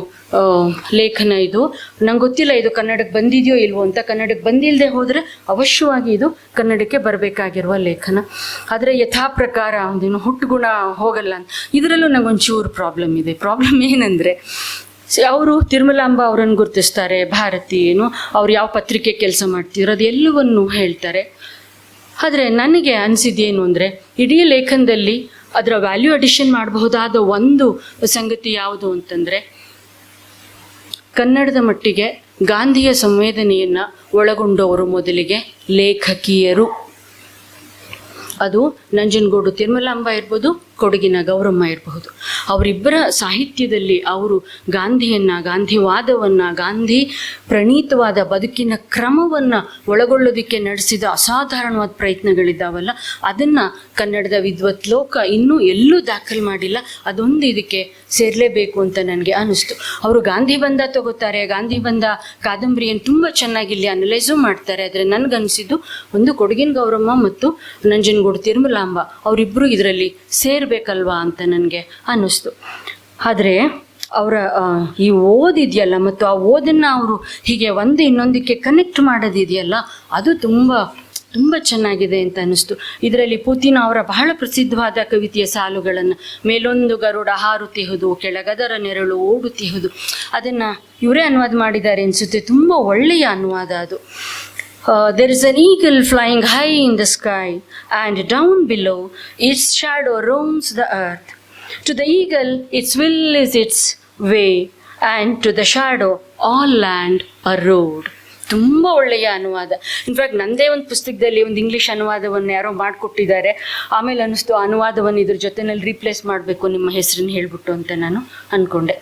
ಲೇಖನ ಇದು. ನಂಗೆ ಗೊತ್ತಿಲ್ಲ ಇದು ಕನ್ನಡಕ್ಕೆ ಬಂದಿದೆಯೋ ಇಲ್ವೋ ಅಂತ. ಕನ್ನಡಕ್ಕೆ ಬಂದಿಲ್ಲದೆ ಹೋದರೆ ಅವಶ್ಯವಾಗಿ ಇದು ಕನ್ನಡಕ್ಕೆ ಬರಬೇಕಾಗಿರುವ ಲೇಖನ. ಆದರೆ ಯಥಾ ಪ್ರಕಾರ ಒಂದೇನು ಹುಟ್ಟುಗುಣ ಹೋಗಲ್ಲ ಅಂತ. ಇದರಲ್ಲೂ ನಂಗೊಂಚೂರು ಪ್ರಾಬ್ಲಮ್ ಇದೆ. ಪ್ರಾಬ್ಲಮ್ ಏನಂದರೆ ಅವರು ತಿರುಮಲಾಂಬ ಅವರನ್ನು ಗುರುತಿಸ್ತಾರೆ, ಭಾರತಿ ಏನು, ಅವ್ರು ಯಾವ ಪತ್ರಿಕೆ ಕೆಲಸ ಮಾಡ್ತಿದ್ರು ಅದೆಲ್ಲವನ್ನು ಹೇಳ್ತಾರೆ. ಆದರೆ ನನಗೆ ಅನಿಸಿದ್ದೇನು ಅಂದರೆ, ಇಡೀ ಲೇಖನದಲ್ಲಿ ಅದರ ವ್ಯಾಲ್ಯೂ ಅಡಿಷನ್ ಮಾಡಬಹುದಾದ ಒಂದು ಸಂಗತಿ ಯಾವುದು ಅಂತಂದರೆ, ಕನ್ನಡದ ಮಟ್ಟಿಗೆ ಗಾಂಧಿಯ ಸಂವೇದನೆಯನ್ನು ಒಳಗೊಂಡವರು ಮೊದಲಿಗೆ ಲೇಖಕಿಯರು. ಅದು ನಂಜನಗೂಡು ತಿರುಮಲಾಂಬ ಇರ್ಬೋದು ಕೊಡಗಿನ ಗೌರಮ್ಮ ಇರಬಹುದು. ಅವರಿಬ್ಬರ ಸಾಹಿತ್ಯದಲ್ಲಿ ಅವರು ಗಾಂಧಿಯನ್ನು, ಗಾಂಧಿವಾದವನ್ನು, ಗಾಂಧಿ ಪ್ರಣೀತವಾದ ಬದುಕಿನ ಕ್ರಮವನ್ನು ಒಳಗೊಳ್ಳೋದಕ್ಕೆ ನಡೆಸಿದ ಅಸಾಧಾರಣವಾದ ಪ್ರಯತ್ನಗಳಿದ್ದಾವಲ್ಲ, ಅದನ್ನು ಕನ್ನಡದ ವಿದ್ವತ್ ಲೋಕ ಇನ್ನೂ ಎಲ್ಲೂ ದಾಖಲು ಮಾಡಿಲ್ಲ. ಅದೊಂದು ಇದಕ್ಕೆ ಸೇರಲೇಬೇಕು ಅಂತ ನನಗೆ ಅನಿಸ್ತು. ಅವರು ಗಾಂಧಿ ಬಂದ ತಗೋತಾರೆ, ಗಾಂಧಿ ಬಂದ ಕಾದಂಬರಿಯನ್ನು ತುಂಬ ಚೆನ್ನಾಗಿ ಇಲ್ಲಿ ಅನಲೈಸು ಮಾಡ್ತಾರೆ. ಆದರೆ ನನಗನ್ನಿಸಿದ್ದು ಒಂದು ಕೊಡಗಿನ ಗೌರಮ್ಮ ಮತ್ತು ನಂಜನಗೂಡು ತಿರುಮಲಾಂಬ ಅವರಿಬ್ಬರು ಇದರಲ್ಲಿ ಸೇರಬೇಕಲ್ವಾ ಅಂತ ನನಗೆ ಅನ್ನಿಸ್ತು. ಆದರೆ ಅವರ ಈ ಓದಿದೆಯಲ್ಲ ಮತ್ತು ಆ ಓದನ್ನು ಅವರು ಹೀಗೆ ಒಂದು ಇನ್ನೊಂದಕ್ಕೆ ಕನೆಕ್ಟ್ ಮಾಡೋದಿದೆಯಲ್ಲ, ಅದು ತುಂಬ ತುಂಬ ಚೆನ್ನಾಗಿದೆ ಅಂತ ಅನ್ನಿಸ್ತು. ಇದರಲ್ಲಿ ಪುತಿನ ಅವರ ಬಹಳ ಪ್ರಸಿದ್ಧವಾದ ಕವಿತೆಯ ಸಾಲುಗಳನ್ನು, ಮೇಲೊಂದು ಗರುಡ ಹಾರುತ್ತಿಹುದು ಕೆಳಗದರ ನೆರಳು ಓಡುತ್ತಿಹುದು ಅದನ್ನು ಇವರೇ ಅನುವಾದ ಮಾಡಿದ್ದಾರೆ ಅನಿಸುತ್ತೆ. ತುಂಬ ಒಳ್ಳೆಯ ಅನುವಾದ ಅದು. There is an eagle flying high in the sky and down below its shadow roams the earth to the eagle its will is its way and to the shadow all land a road ತುಂಬ ಒಳ್ಳೆಯ ಅನುವಾದ. In fact ನಂದೇ ಒಂದು ಪುಸ್ತಕದಲ್ಲಿ ಒಂದು English ಅನುವಾದವನ್ನು ಯಾರೋ ಮಾಡಿಕೊಟ್ಟಿದ್ದಾರೆ. ಆಮೇಲೆ ಅನ್ನಿಸ್ತು ಅನುವಾದವನ್ನು ಇದ್ರ ಜೊತೆನಲ್ಲಿ ರೀಪ್ಲೇಸ್ ಮಾಡಬೇಕು ನಿಮ್ಮ ಹೆಸರನ್ನ ಹೇಳ್ಬಿಟ್ಟು ಅಂತ ನಾನು ಅಂದ್ಕೊಂಡೆ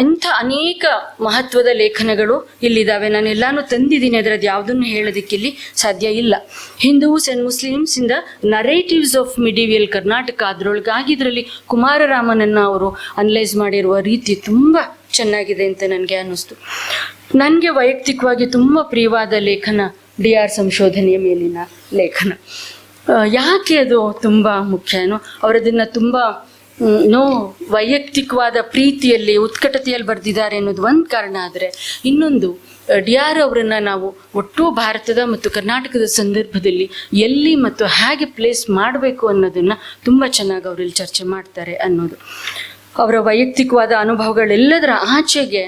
ಇಂಥ ಅನೇಕ ಮಹತ್ವದ ಲೇಖನಗಳು ಇಲ್ಲಿದ್ದಾವೆ. ನಾನು ಎಲ್ಲಾನು ತಂದಿದ್ದೀನಿ. ಅದರದ್ದು ಯಾವುದನ್ನು ಹೇಳೋದಕ್ಕೆ ಇಲ್ಲಿ ಸಾಧ್ಯ ಇಲ್ಲ. ಹಿಂದೂಸ್ ಆ್ಯಂಡ್ ಮುಸ್ಲಿಮ್ಸ್ ಇಂದ ನರೇಟಿವ್ಸ್ ಆಫ್ ಮಿಡಿವಿಯಲ್ ಕರ್ನಾಟಕ ಅದರೊಳಗಾಗಿ ಇದರಲ್ಲಿ ಕುಮಾರರಾಮನನ್ನು ಅವರು ಅನಲೈಸ್ ಮಾಡಿರುವ ರೀತಿ ತುಂಬ ಚೆನ್ನಾಗಿದೆ ಅಂತ ನನಗೆ ಅನ್ನಿಸ್ತು. ನನಗೆ ವೈಯಕ್ತಿಕವಾಗಿ ತುಂಬ ಪ್ರಿಯವಾದ ಲೇಖನ ಡಿ ಆರ್ ಸಂಶೋಧನೆಯ ಮೇಲಿನ ಲೇಖನ. ಯಾಕೆ ಅದು ತುಂಬ ಮುಖ್ಯನೋ ಅವರದನ್ನು ತುಂಬ ನೋ. ವೈಯಕ್ತಿಕವಾದ ಪ್ರೀತಿಯಲ್ಲಿ, ಉತ್ಕಟತೆಯಲ್ಲಿ ಬರೆದಿದ್ದಾರೆ ಅನ್ನೋದು ಒಂದು ಕಾರಣ ಆದರೆ, ಇನ್ನೊಂದು ಡಿ ಆರ್ ಅವರನ್ನು ನಾವು ಒಟ್ಟು ಭಾರತದ ಮತ್ತು ಕರ್ನಾಟಕದ ಸಂದರ್ಭದಲ್ಲಿ ಎಲ್ಲಿ ಮತ್ತು ಹೇಗೆ ಪ್ಲೇಸ್ ಮಾಡಬೇಕು ಅನ್ನೋದನ್ನು ತುಂಬ ಚೆನ್ನಾಗಿ ಅವರಲ್ಲಿ ಚರ್ಚೆ ಮಾಡ್ತಾರೆ ಅನ್ನೋದು. ಅವರ ವೈಯಕ್ತಿಕವಾದ ಅನುಭವಗಳೆಲ್ಲದರ ಆಚೆಗೆ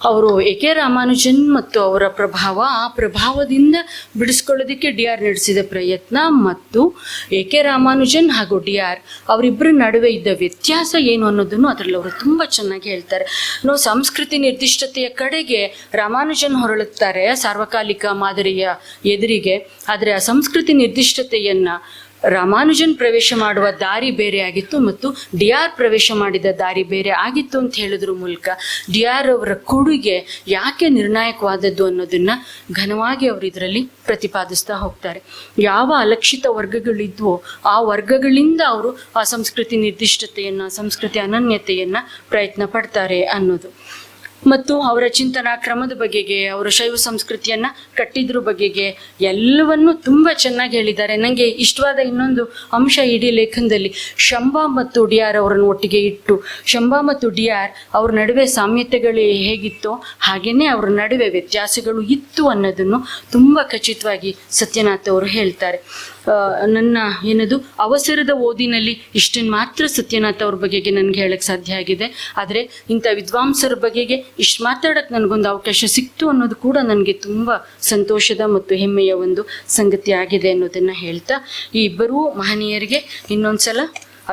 ಅವರು ಎ ಕೆ ರಾಮಾನುಜನ್ ಮತ್ತು ಅವರ ಪ್ರಭಾವ, ಆ ಪ್ರಭಾವದಿಂದ ಬಿಡಿಸ್ಕೊಳ್ಳೋದಕ್ಕೆ ಡಿ ಆರ್ ನಡೆಸಿದ ಪ್ರಯತ್ನ ಮತ್ತು ಎ ಕೆ ರಾಮಾನುಜನ್ ಹಾಗೂ ಡಿ ಆರ್ ಅವರಿಬ್ಬರ ನಡುವೆ ಇದ್ದ ವ್ಯತ್ಯಾಸ ಏನು ಅನ್ನೋದನ್ನು ಅದರಲ್ಲಿ ಅವರು ತುಂಬ ಚೆನ್ನಾಗಿ ಹೇಳ್ತಾರೆ. ನಾವು ಸಂಸ್ಕೃತಿ ನಿರ್ದಿಷ್ಟತೆಯ ಕಡೆಗೆ ರಾಮಾನುಜನ್ ಹೊರಳುತ್ತಾರೆ ಸಾರ್ವಕಾಲಿಕ ಮಾದರಿಯ ಎದುರಿಗೆ, ಆದರೆ ಆ ಸಂಸ್ಕೃತಿ ನಿರ್ದಿಷ್ಟತೆಯನ್ನು ರಾಮಾನುಜನ್ ಪ್ರವೇಶ ಮಾಡುವ ದಾರಿ ಬೇರೆ ಆಗಿತ್ತು ಮತ್ತು ಡಿ ಆರ್ ಪ್ರವೇಶ ಮಾಡಿದ ದಾರಿ ಬೇರೆ ಆಗಿತ್ತು ಅಂತ ಹೇಳಿದ್ರ ಮೂಲಕ ಡಿ ಆರ್ ಅವರ ಕೊಡುಗೆ ಯಾಕೆ ನಿರ್ಣಾಯಕವಾದದ್ದು ಅನ್ನೋದನ್ನ ಘನವಾಗಿ ಅವರು ಇದರಲ್ಲಿ ಪ್ರತಿಪಾದಿಸ್ತಾ ಹೋಗ್ತಾರೆ. ಯಾವ ಅಲಕ್ಷಿತ ವರ್ಗಗಳಿದ್ವೋ ಆ ವರ್ಗಗಳಿಂದ ಅವರು ಆ ಸಂಸ್ಕೃತಿ ನಿರ್ದಿಷ್ಟತೆಯನ್ನು, ಸಂಸ್ಕೃತಿ ಅನನ್ಯತೆಯನ್ನು ಪ್ರಯತ್ನ ಪಡ್ತಾರೆ ಅನ್ನೋದು. ಮತ್ತು ಅವರ ಚಿಂತನಾ ಕ್ರಮದ ಬಗೆಗೆ, ಅವರ ಶೈವ ಸಂಸ್ಕೃತಿಯನ್ನ ಕಟ್ಟಿದ್ರ ಬಗೆಗೆ ಎಲ್ಲವನ್ನೂ ತುಂಬ ಚೆನ್ನಾಗಿ ಹೇಳಿದ್ದಾರೆ. ನನಗೆ ಇಷ್ಟವಾದ ಇನ್ನೊಂದು ಅಂಶ ಇಡೀ ಲೇಖನದಲ್ಲಿ ಶಂಭಾ ಮತ್ತು ಡಿ ಆರ್ ಅವರನ್ನು ಒಟ್ಟಿಗೆ ಇಟ್ಟು, ಶಂಭಾ ಮತ್ತು ಡಿ ಆರ್ ಅವ್ರ ನಡುವೆ ಸಾಮ್ಯತೆಗಳು ಹೇಗಿತ್ತೋ ಹಾಗೇನೆ ಅವ್ರ ನಡುವೆ ವ್ಯತ್ಯಾಸಗಳು ಇತ್ತು ಅನ್ನೋದನ್ನು ತುಂಬ ಖಚಿತವಾಗಿ ಸತ್ಯನಾಥ್ ಅವರು ಹೇಳ್ತಾರೆ. ನನ್ನ ಏನದು, ಅವಸರದ ಓದಿನಲ್ಲಿ ಇಷ್ಟನ್ನು ಮಾತ್ರ ಸತ್ಯನಾಥ್ ಅವ್ರ ಬಗೆಗೆ ನನಗೆ ಹೇಳಕ್ಕೆ ಸಾಧ್ಯ ಆಗಿದೆ. ಆದರೆ ಇಂಥ ವಿದ್ವಾಂಸರ ಬಗೆಗೆ ಇಷ್ಟು ಮಾತಾಡಕ್ಕೆ ನನಗೊಂದು ಅವಕಾಶ ಸಿಕ್ತು ಅನ್ನೋದು ಕೂಡ ನನಗೆ ತುಂಬ ಸಂತೋಷದ ಮತ್ತು ಹೆಮ್ಮೆಯ ಒಂದು ಸಂಗತಿ ಆಗಿದೆ ಅನ್ನೋದನ್ನು ಹೇಳ್ತಾ, ಈ ಇಬ್ಬರೂ ಮಹನೀಯರಿಗೆ ಇನ್ನೊಂದ್ಸಲ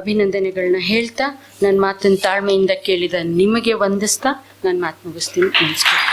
ಅಭಿನಂದನೆಗಳನ್ನ ಹೇಳ್ತಾ ನನ್ನ ಮಾತನ್ನು ತಾಳ್ಮೆಯಿಂದ ಕೇಳಿದ ನಿಮಗೆ ವಂದಿಸ್ತಾ, ನಾನು ಮಾತು ಮುಗಿಸ್ತೀನಿ. ನಮಸ್ಕಾರ.